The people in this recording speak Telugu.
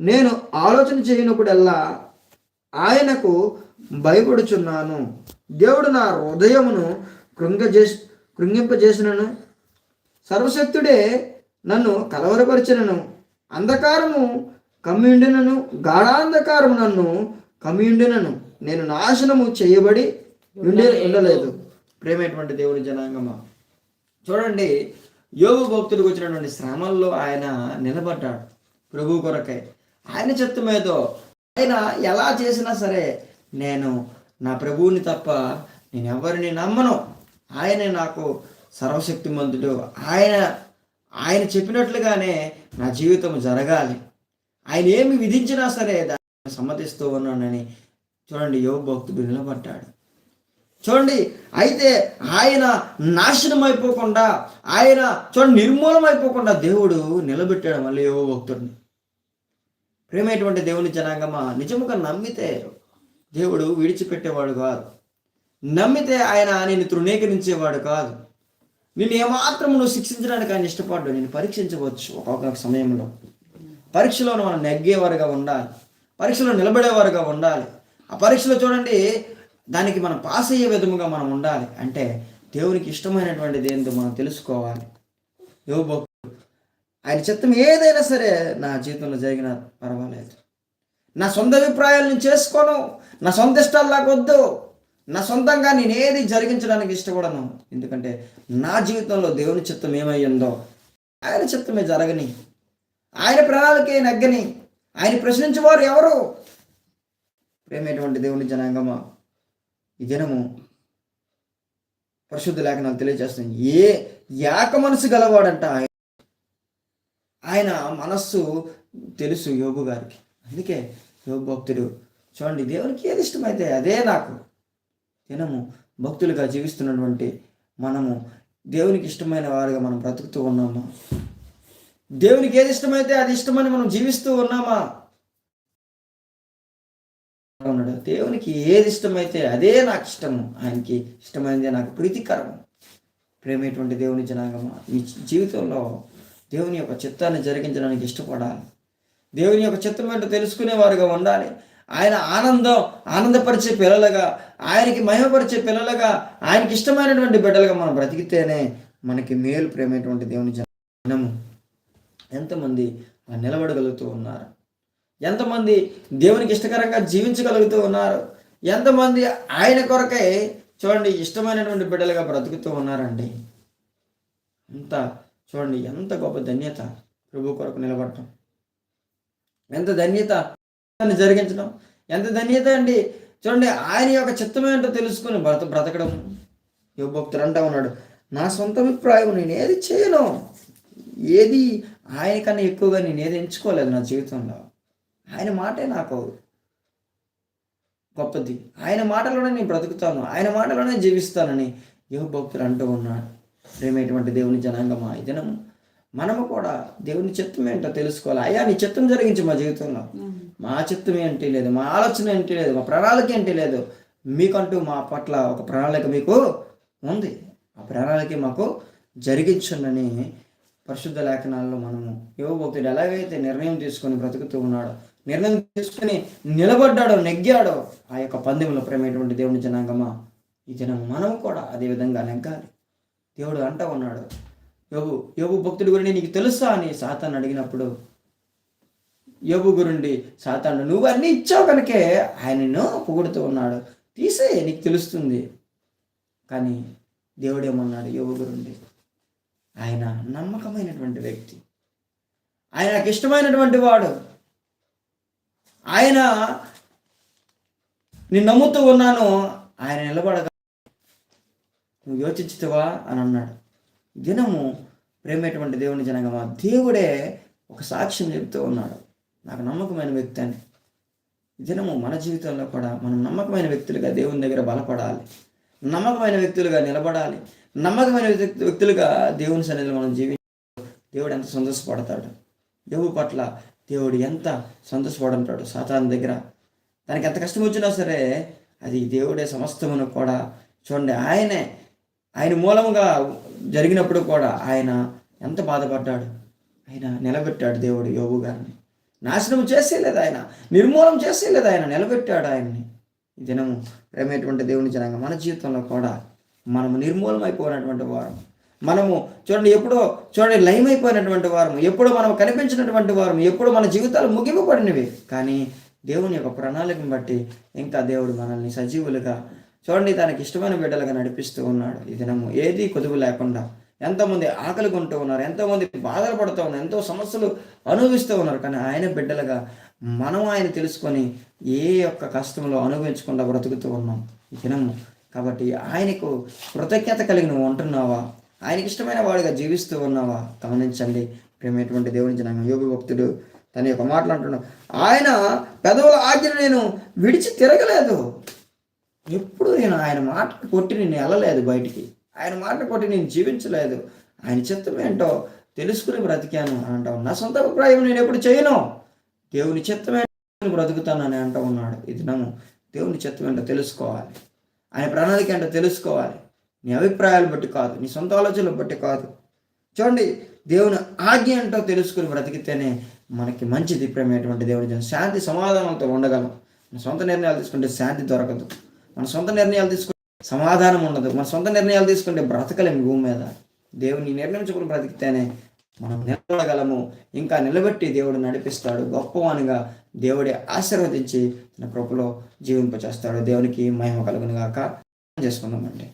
నేను ఆలోచన చేయనప్పుడల్లా ఆయనకు భయపడుచున్నాను. దేవుడు నా హృదయమును కృంగజే కృంగింపజేసినను. సర్వశక్తుడే నన్ను కలవరపరిచినను. అంధకారము కమ్మిండినను గాఢాంధకారము నన్ను కమ్మిండినను. నేను నాశనము చేయబడి ఉండే ఉండలేదు. ప్రేమైనటువంటి దేవుని జనాంగమా? చూడండి యోగు భక్తుడికి వచ్చినటువంటి శ్రమల్లో ఆయన నిలబడ్డాడు. ప్రభు కొరకై. ఆయన చిత్తమేదో ఆయన ఎలా చేసినా సరే నేను నా ప్రభువుని తప్ప నేను ఎవరిని నమ్మను. ఆయనే నాకు సర్వశక్తిమంతుడు. ఆయన ఆయన చెప్పినట్లుగానే నా జీవితం జరగాలి. ఆయన ఏమి విధించినా సరే దాన్ని సమ్మతిస్తూ ఉన్నానని చూడండి యువ భక్తుడు నిలబడ్డాడు. చూడండి అయితే ఆయన నాశనం అయిపోకుండా ఆయన చూడండి నిర్మూలం అయిపోకుండా దేవుడు నిలబెట్టాడు మళ్ళీ యువ భక్తుడిని. ప్రేమైనటువంటి దేవుని జనాంగమా? నిజముగా నమ్మితే దేవుడు విడిచిపెట్టేవాడు కాదు. నమ్మితే ఆయన నేను తృణీకరించేవాడు కాదు. నిన్ను ఏమాత్రం నువ్వు శిక్షించడానికి ఆయన ఇష్టపడ్డు. నేను పరీక్షించవచ్చు ఒక్కొక్క సమయంలో. పరీక్షలో మనం నెగ్గేవారుగా ఉండాలి. పరీక్షలో నిలబడేవారుగా ఉండాలి. ఆ పరీక్షలో చూడండి దానికి మనం పాస్ అయ్యే విధముగా మనం ఉండాలి. అంటే దేవునికి ఇష్టమైనటువంటిది ఏంటో మనం తెలుసుకోవాలి. యోబో ఆయన చిత్తం ఏదైనా సరే నా జీవితంలో జరిగిన పర్వాలేదు. నా సొంత అభిప్రాయాలు నేను చేసుకోను. నా సొంత ఇష్టాలు నాకు వద్దు. నా సొంతంగా నేను ఏది జరిగించడానికి ఇష్టపడను. ఎందుకంటే నా జీవితంలో దేవుని చిత్తం ఏమయ్యిందో ఆయన చిత్తమే జరగని. ఆయన ప్రణాళికే నగ్గని. ఆయన ప్రశ్నించేవారు ఎవరు? ప్రేమేటువంటి దేవుని జనాంగమా? ఈ దినము పరిశుద్ధ లేఖనాలు తెలియజేస్తుంది ఏ యాక మనసు గలవాడంట ఆయన. ఆయన మనస్సు తెలుసు యోగు గారికి. అందుకే యోగు భక్తుడు చూడండి దేవునికి ఏది ఇష్టమైతే అదే నాకు. దినము భక్తులుగా జీవిస్తున్నటువంటి మనము దేవునికి ఇష్టమైన వారుగా మనం బ్రతుకుతూ ఉన్నామా? దేవునికి ఏది ఇష్టమైతే అది ఇష్టమని మనం జీవిస్తూ ఉన్నామా? ఉన్నాడు. దేవునికి ఏది ఇష్టమైతే అదే నాకు ఇష్టము. ఆయనకి ఇష్టమైనదే నాకు ప్రీతికరము. ప్రేమేటువంటి దేవుని జనాంగమా. ఈ జీవితంలో దేవుని యొక్క చిత్తాన్ని జరిగించడానికి ఇష్టపడాలి. దేవుని యొక్క చిత్తం ఏంటో తెలుసుకునేవారుగా ఉండాలి. ఆయన ఆనందం ఆనందపరిచే పిల్లలుగా ఆయనకి మహిమపరిచే పిల్లలుగా ఆయనకి ఇష్టమైనటువంటి బిడ్డలుగా మనం బ్రతికితేనే మనకి మేలు ప్రేమైనటువంటి దేవుని జనము. ఎంతమంది నిలబడగలుగుతూ ఉన్నారు. ఎంతమంది దేవునికి ఇష్టకరంగా జీవించగలుగుతూ ఉన్నారు. ఎంతమంది ఆయన కొరకై చూడండి ఇష్టమైనటువంటి బిడ్డలుగా బ్రతుకుతూ ఉన్నారండి. ఎంత చూడండి ఎంత గొప్ప ధన్యత ప్రభు కొరకు నిలబడటం. ఎంత ధన్యత జరిగించడం. ఎంత ధన్యత అండి. చూడండి ఆయన యొక్క చిత్తం ఏంటో తెలుసుకుని బ్రత బ్రతకడం. యువ భక్తుడు అంటా ఉన్నాడు నా సొంత అభిప్రాయం నేను ఏది చేయను. ఏది ఆయన కన్నా ఎక్కువగా నేను ఏది ఎంచుకోలేదు నా జీవితంలో. ఆయన మాటే నాకు గొప్పది. ఆయన మాటలోనే నేను బ్రతుకుతాను. ఆయన మాటలోనే జీవిస్తానని యువ భక్తుడు అంటూ ఉన్నాడు. ప్రేమేటువంటి దేవుని జనాంగమా? ఈ దినం మనము కూడా దేవుని చిత్తం ఏంటో తెలుసుకోవాలి. అయ్యా నీ చిత్తం జరిగించి మా జీవితంలో. మా చిత్తం ఏంటి లేదు మా ఆలోచన ఏంటి లేదు మా ప్రణాళిక ఏంటి లేదు. మీకంటూ మా పట్ల ఒక ప్రణాళిక మీకు ఉంది. ఆ ప్రణాళిక మాకు జరిగించండి పరిశుద్ధ లేఖనాల్లో మనము యువభక్తుడు ఎలాగైతే నిర్ణయం తీసుకొని బ్రతుకుతూ ఉన్నాడో నిర్ణయం తీసుకొని నిలబడ్డాడో నెగ్గాడో ఆ యొక్క పందెంలో ప్రేమైనటువంటి దేవుని జనాంగమా? ఈ జనం మనం కూడా అదే విధంగా నెగ్గాలి. దేవుడు అంటా ఉన్నాడు. యోగు యోగు భక్తుడి గురించి నీకు తెలుసా అని సాతాను అడిగినప్పుడు యోగు గురుండి సాతాను నువ్వు అన్నీ ఇచ్చావు కనుకే ఆయనను పొగుడుతూ ఉన్నాడు. తీసే నీకు తెలుస్తుంది. కానీ దేవుడు ఏమన్నాడు యోగు గురుండి ఆయన నమ్మకమైనటువంటి వ్యక్తి. ఆయన నాకు ఇష్టమైనటువంటి వాడు. ఆయన నేను నమ్ముతూ ఉన్నాను. ఆయన నిలబడగా నువ్వు యోచించుతావా అని అన్నాడు. దినము ప్రేమేటువంటి దేవుని జనగమా? దేవుడే ఒక సాక్ష్యం చెబుతూ ఉన్నాడు. నాకు నమ్మకమైన వ్యక్తి అని. దినము మన జీవితంలో కూడా మనం నమ్మకమైన వ్యక్తులుగా దేవుని దగ్గర బలపడాలి. నమ్మకమైన వ్యక్తులుగా నిలబడాలి. నమ్మకమైన వ్యక్తి- వ్యక్తులుగా దేవుని సన్నిధిలో మనం జీవించాలి. దేవుడు ఎంత సంతోషపడతాడు. దేవుడి పట్ల దేవుడు ఎంత సంతోషపడుంటాడు సాతాన్ దగ్గర. దానికి ఎంత కష్టం వచ్చినా సరే అది దేవుడే సమస్తమును కూడా చూడండి. ఆయనే ఆయన మూలముగా జరిగినప్పుడు కూడా ఆయన ఎంత బాధపడ్డాడు? ఆయన నిలబెట్టాడు దేవుడు యోగు గారిని. నాశనం చేసేయలేదు ఆయన. నిర్మూలం చేసేయలేదు ఆయన. నిలబెట్టాడు ఆయన్ని. ఈ దినము ప్రేమైనటువంటి దేవుని జనంగా మన జీవితంలో కూడా మనము నిర్మూలమైపోయినటువంటి వారం మనము చూడండి ఎప్పుడో చూడండి లయమైపోయినటువంటి అయిపోయినటువంటి వారము. ఎప్పుడో మనం కనిపించినటువంటి వారం ఎప్పుడు మన జీవితాలు ముగింపబడినవి. కానీ దేవుని యొక్క ప్రణాళికను బట్టి ఇంకా దేవుడు మనల్ని సజీవులుగా చూడండి తనకి ఇష్టమైన బిడ్డలుగా నడిపిస్తూ ఉన్నాడు ఈ దినము. ఏది కొదువు లేకుండా ఎంతోమంది ఆకలి కొంటూ ఉన్నారు ఎంతోమంది బాధలు పడుతూ ఉన్నారు ఎంతో సమస్యలు అనుభవిస్తూ ఉన్నారు. కానీ ఆయన బిడ్డలుగా మనం ఆయన తెలుసుకొని ఏ యొక్క కష్టంలో అనుభవించకుండా బ్రతుకుతూ ఉన్నాం ఈ దినము. కాబట్టి ఆయనకు కృతజ్ఞత కలిగి నువ్వు ఉంటున్నావా? ఆయనకి ఇష్టమైన వాడిగా జీవిస్తూ ఉన్నావా? గమనించండి. ప్రేమటువంటి దేవుని జనం యోగి భక్తుడు తన యొక్క మాటలు అంటున్నాడు. ఆయన పెదవుల ఆజ్ఞ నేను విడిచి తిరగలేదు. ఎప్పుడు నేను ఆయన మాట కొట్టి నేను వెళ్ళలేదు బయటికి. ఆయన మాట కొట్టి నేను జీవించలేదు. ఆయన చిత్తం ఏంటో తెలుసుకుని బ్రతికాను అని అంటావు నా సొంత అభిప్రాయం నేను ఎప్పుడు చేయను. దేవుని చిత్తం బ్రతుకుతానని అంటూ ఉన్నాడు. ఈ దినము దేవుని చిత్తం ఏంటో తెలుసుకోవాలి. ఆయన ప్రణాళిక ఏంటో తెలుసుకోవాలి. నీ అభిప్రాయాలు బట్టి కాదు. నీ సొంత ఆలోచనలు బట్టి కాదు. చూడండి దేవుని ఆజ్ఞ ఏంటో తెలుసుకుని బ్రతికితేనే మనకి మంచిది ప్రేమేటువంటి దేవుని శాంతి సమాధానంతో ఉండగలం. సొంత నిర్ణయాలు తీసుకుంటే శాంతి దొరకదు. మన సొంత నిర్ణయాలు తీసుకుంటే సమాధానం ఉండదు. మన సొంత నిర్ణయాలు తీసుకుంటే బ్రతకలేము భూమి మీద. దేవుని నిర్ణయించుకుని బ్రతికితేనే మనం నిలబడగలము. ఇంకా నిలబెట్టి దేవుడు నడిపిస్తాడు. గొప్పవానిగా దేవుడి ఆశీర్వదించి తన కృపలో జీవింపచేస్తాడు. దేవునికి మహిమ కలుగును గాక చేసుకుందామండి.